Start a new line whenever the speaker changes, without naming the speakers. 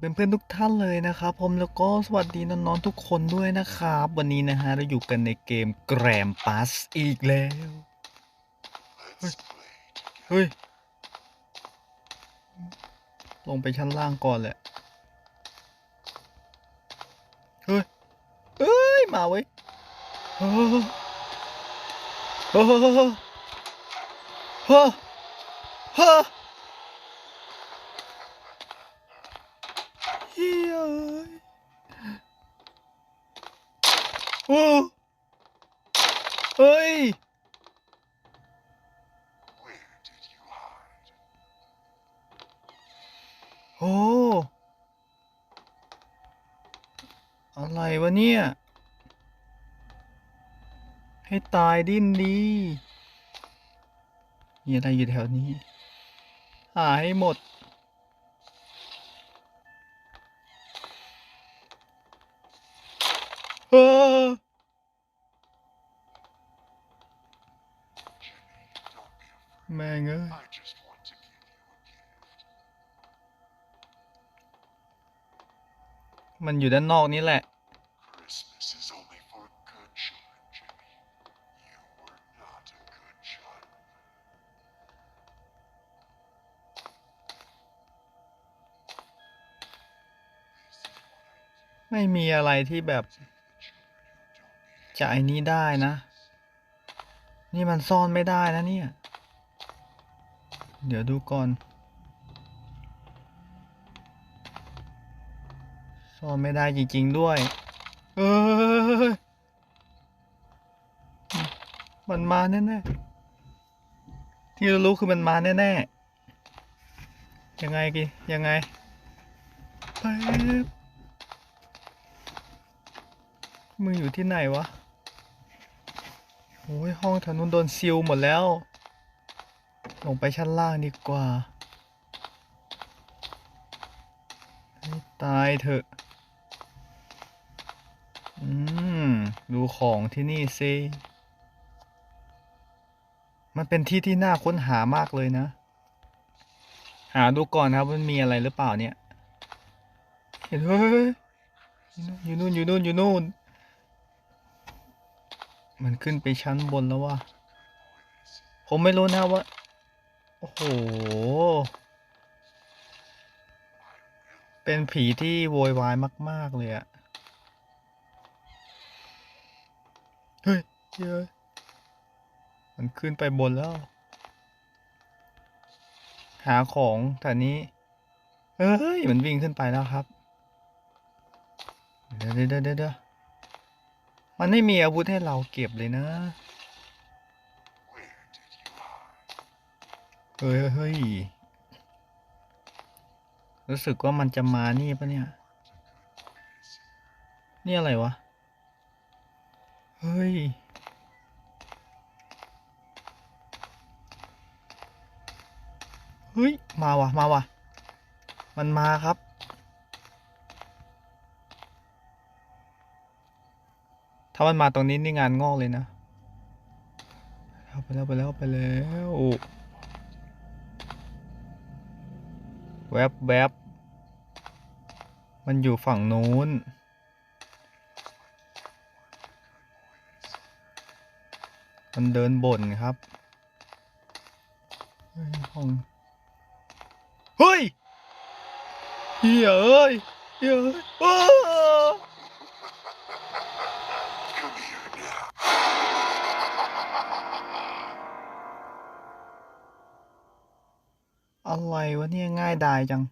เพื่อนๆทุกท่านเลยนะครับผมแล้วก็สวัสดีน้องๆทุกคนด้วยนะครับ วันนี้นะฮะเราอยู่กันในเกมแกรมปัสอีกแล้ว เฮ้ยเฮ้ยลงไปชั้นล่างก่อนแหละ เฮ้ย เอ้ย มาเว้ยเฮ้ยเฮ้ยเฮ้ย เอ้ยโอ้เฮ้ย โอ้ อะไรวะเนี่ย ให้ตายดิ้นดีมีอะไรอยู่แถวนี้ หาให้หมด แม่งเอ้ยมันอยู่ด้านนอกนี่แหละ ไม่มีอะไรที่แบบ จะไอ้นี้ได้นะ นี่มันซ่อนไม่ได้นะเนี่ย เดี๋ยวดูก่อน ซ่อนไม่ได้จริง ๆ ด้วย เออมันมาแน่ๆ ที่เรารู้คือมันมาแน่ๆ ยังไงกี่ยังไงไปบมึงอยู่ที่ไหนวะ โอ้ยห้องแถวนู้นโดนซิลหมดแล้ว ลงไปชั้นล่างดีกว่า ตายเถอะ อืม ดูของที่นี่สิ มันเป็นที่ที่น่าค้นหามากเลยนะ หาดูก่อนครับมันมีอะไรหรือเปล่าเนี่ย เห็นเฮ้ยอยู่นู่นอยู่นู่นอยู่นู่น มันขึ้นไปชั้นบนแล้วว่ะ ผมไม่รู้นะว่า โอ้โห เป็นผีที่โวยวายมาก ๆ เลยอะเฮ้ยเฮ้มันขึ้นไปบนแล้ว หาของแต่นี้เฮ้ย มันวิ่งขึ้นไปแล้วครับ เดี๋ยวเดี๋ยวเดี๋ยวเดี๋ยว มันไม่มีอาวุธให้เราเก็บเลยนะ เฮ้ยเฮ้ยรู้สึกว่ามันจะมานี่ปะเนี่ย นี่อะไรวะ เฮ้ย เฮ้ย มาวะมาวะมันมาครับ ถ้ามันมาตรงนี้นี่งานงอกเลยนะไปแล้วไปแล้วไปแล้วแวบแวบมันอยู่ฝั่งนู้น มันเดินบ่นครับเฮ้ยห้อง เฮ้ยเฮ้ยเอ้ยเฮ้ย อะไรวะเนี่ยง่ายดายจัง